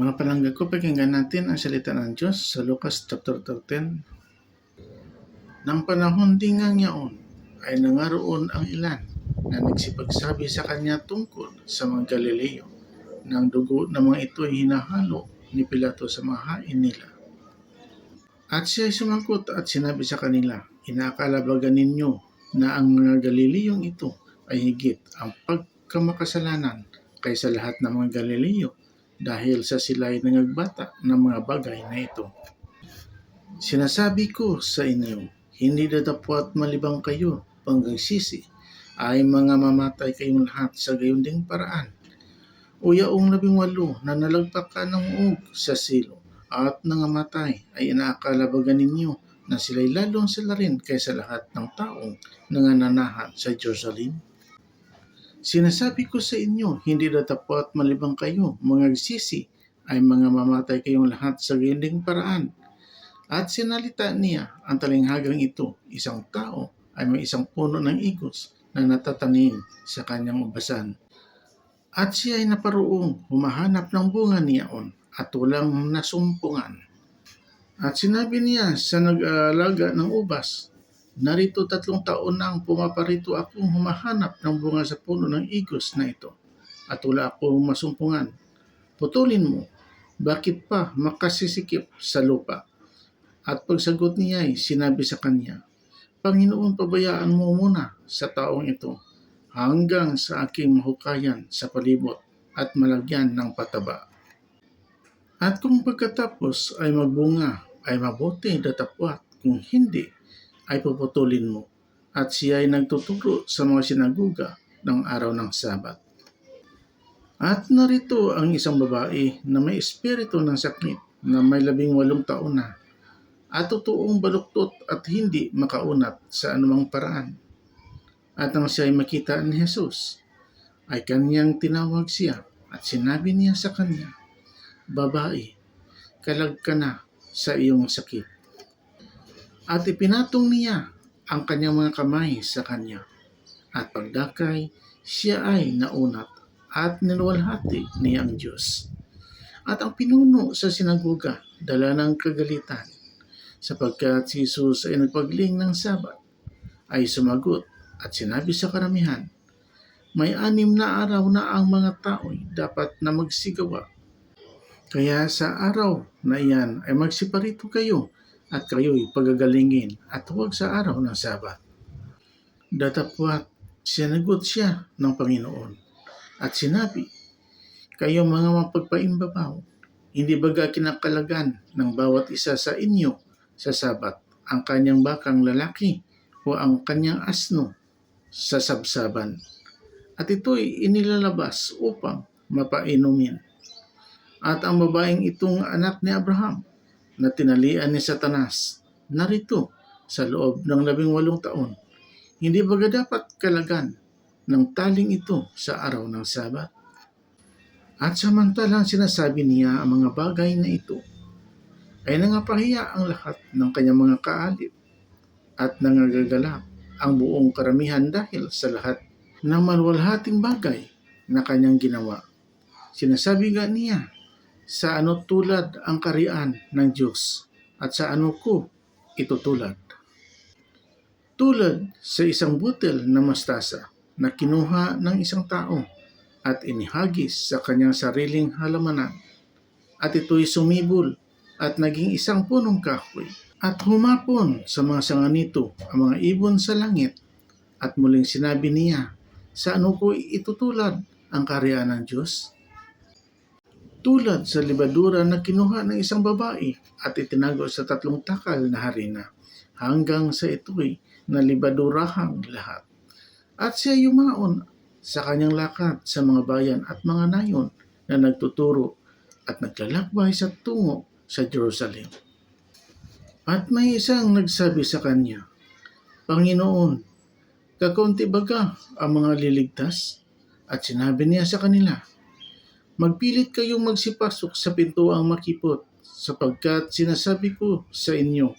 Mga palangga ko, pakinggan natin ang salita ng Diyos sa Lucas chapter 13. Nang panahon din nga yaon, ay nangaroon ang ilan na nagsipagsabi sa kanya tungkol sa mga Galileo ng dugo na mga ito ay hinahalo ni Pilato sa mga hain nila. At siya ay sumagot at sinabi sa kanila, Inaakala ba ninyo na ang mga Galileyong ito ay higit ang pagkamakasalanan kaysa lahat ng mga Galileo dahil sa sila ay nangagbata ng mga bagay na ito. Sinasabi ko sa inyo, hindi datapwat malibang kayo panggang sisi ay mga mamatay kayong lahat sa gayon ding paraan. O yaong labing walo na nalagpak ka ng uog sa silo at nangamatay ay inaakala ba ninyo na sila'y lalong sila rin kaysa lahat ng taong nangananahat sa Jerusalem? Sinasabi ko sa inyo, hindi datapwat malibang kayo, mga sisi, ay mga mamatay kayong lahat sa ginding paraan. At sinalita niya ang talinghagang ito, isang tao ay may isang puno ng igos na natatanim sa kanyang ubasan. At siya ay naparoong humahanap ng bunga niyaon at walang nasumpungan. At sinabi niya sa nag-aalaga ng ubas, Narito tatlong taon na ang pumaparito akong humahanap ng bunga sa puno ng igos na ito at wala akong masumpungan. Putulin mo, bakit pa makasisikip sa lupa? At pagsagot niya ay sinabi sa kanya, Panginoon, pabayaan mo muna sa taong ito hanggang sa aking mahukayan sa palibot at malagyan ng pataba. At kung pagkatapos ay magbunga, ay mabuti datapwat. Kung hindi, ay puputulin mo. At siya ay nagtuturo sa mga sinaguga ng araw ng Sabat. At narito ang isang babae na may espiritu ng sakit na may labing walong taon na at totoong baluktot at hindi makaunat sa anumang paraan. At nang siya ay makita ni Jesus, ay kanyang tinawag siya at sinabi niya sa kanya, Babae, kalag ka na sa iyong sakit. At ipinatong niya ang kanyang mga kamay sa kanya. At pagdakay, siya ay naunat at niluwalhati niya ang Diyos. At ang pinuno sa sinagoga, dala ng kagalitan, sapagkat si Jesus ay nagpagling ng sabat, ay sumagot at sinabi sa karamihan, may anim na araw na ang mga tao'y dapat na magsigawa. Kaya sa araw na iyan ay magsiparito kayo at kayo'y pagagalingin at huwag sa araw ng Sabat. Datapwat, sinagot siya ng Panginoon at sinabi, Kayo mga mapagpaimbabaw, hindi baga kinakalagan ng bawat isa sa inyo sa Sabat ang kanyang bakang lalaki o ang kanyang asno sa sabsaban. At ito'y inilalabas upang mapainumin. At ang babaeng itong anak ni Abraham na tinalian ni Satanas narito sa loob ng labing walong taon. Hindi baga dapat kalagan ng taling ito sa araw ng Sabat? At samantalang sinasabi niya ang mga bagay na ito, ay nangapahiya ang lahat ng kanyang mga kaalip at nangagagalak ang buong karamihan dahil sa lahat ng malwalhating bagay na kanyang ginawa. Sinasabi nga niya sa ano tulad ang karian ng Diyos at sa ano ko ito tulad. Tulad sa isang butel na mastasa na kinuha ng isang tao at inihagis sa kanyang sariling halamanan at ito'y sumibol at naging isang punong kahoy at humapon sa mga sanga nito ang mga ibon sa langit at muling sinabi niya, sa ano ko itutulad ang karyaan ng Diyos? Tulad sa libadura na kinuha ng isang babae at itinago sa tatlong takal na harina hanggang sa ito'y nalibadurahang lahat. At siya yumaon sa kanyang lakad sa mga bayan at mga nayon na nagtuturo at naglalakbay sa tungo sa Jerusalem. At may isang nagsabi sa kanya, Panginoon, kakaunti baga ang mga liligtas? At sinabi niya sa kanila, Magpilit kayong magsipasok sa pintuang makipot sapagkat sinasabi ko sa inyo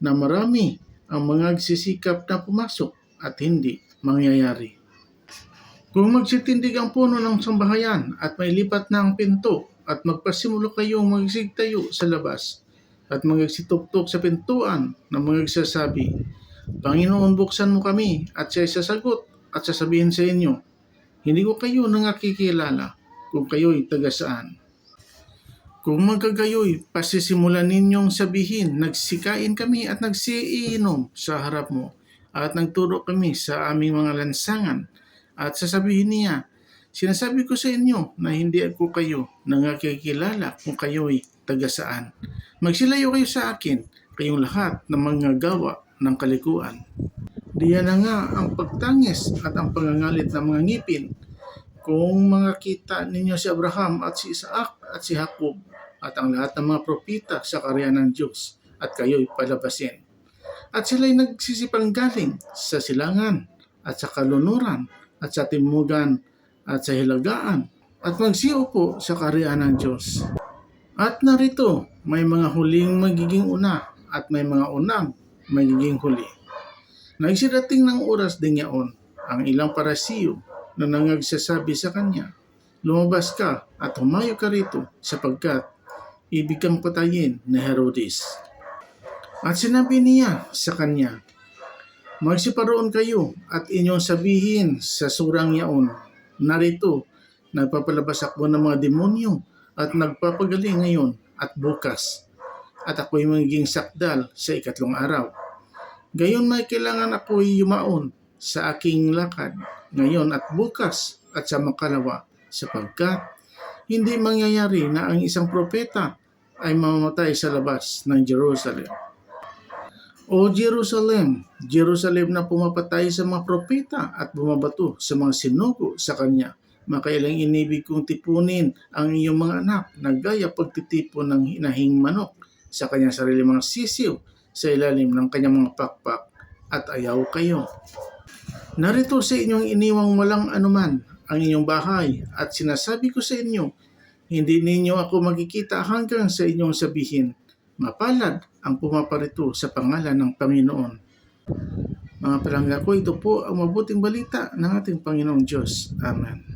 na marami ang mga agsisikap na pumasok at hindi mangyayari. Kung magsitindig ang puno ng sambahayan at may lipat na ang pinto at magpasimula kayong magsigtayo sa labas at magsituptok sa pintuan na magsasabi, Panginoon, buksan mo kami at siya sasagot at sasabihin sa inyo, hindi ko kayo nangakikilala kung kayo'y taga saan. Kung magkagayoy, pasisimulan ninyong sabihin, nagsikain kami at nagsiinom sa harap mo at nagturo kami sa aming mga lansangan at sasabihin niya, sinasabi ko sa inyo na hindi ako kayo nangakikilala kung kayo'y taga saan. Magsilayo kayo sa akin, kayong lahat ng mga gawa ng kalikuan. Diyan na nga ang pagtangis at ang pangangalit ng mga ngipin. Kung mga kita ninyo si Abraham at si Isaac at si Jacob at ang lahat ng mga propita sa karya ng Diyos at kayo'y palabasin. At sila'y nagsisipang galing sa silangan at sa kalunuran at sa timugan at sa hilagaan at magsiupo sa karya ng Diyos. At narito, may mga huling magiging una at may mga unang magiging huli. Nagsirating ng oras din yaon ang ilang parasiyo na nangagsasabi sa kanya, Lumabas ka at humayo ka rito sapagkat ibig kang patayin ni Herodes. At sinabi niya sa kanya, Magsiparoon kayo at inyong sabihin sa surang yaon, Narito, nagpapalabas ako ng mga demonyo at nagpapagaling ngayon at bukas. At ako'y magiging sakdal sa ikatlong araw. Gayon may kailangan ako'y yumaon sa aking lakad ngayon at bukas at sa makalawa sapagkat hindi mangyayari na ang isang propeta ay mamamatay sa labas ng Jerusalem. O Jerusalem, Jerusalem na pumapatay sa mga propeta at bumabato sa mga sinugo sa kanya. Makailang inibig kong tipunin ang iyong mga anak na gaya pagtitipon ng hinahing manok sa kanyang sarili mga sisiw sa ilalim ng kanyang mga pakpak at ayaw kayo. Narito sa inyong iniwang walang anuman ang inyong bahay at sinasabi ko sa inyo, hindi ninyo ako makikita hanggang sa inyong sabihin, mapalad ang pumaparito sa pangalan ng Panginoon. Mga palangga ko, ito po ang mabuting balita ng ating Panginoong Diyos. Amen.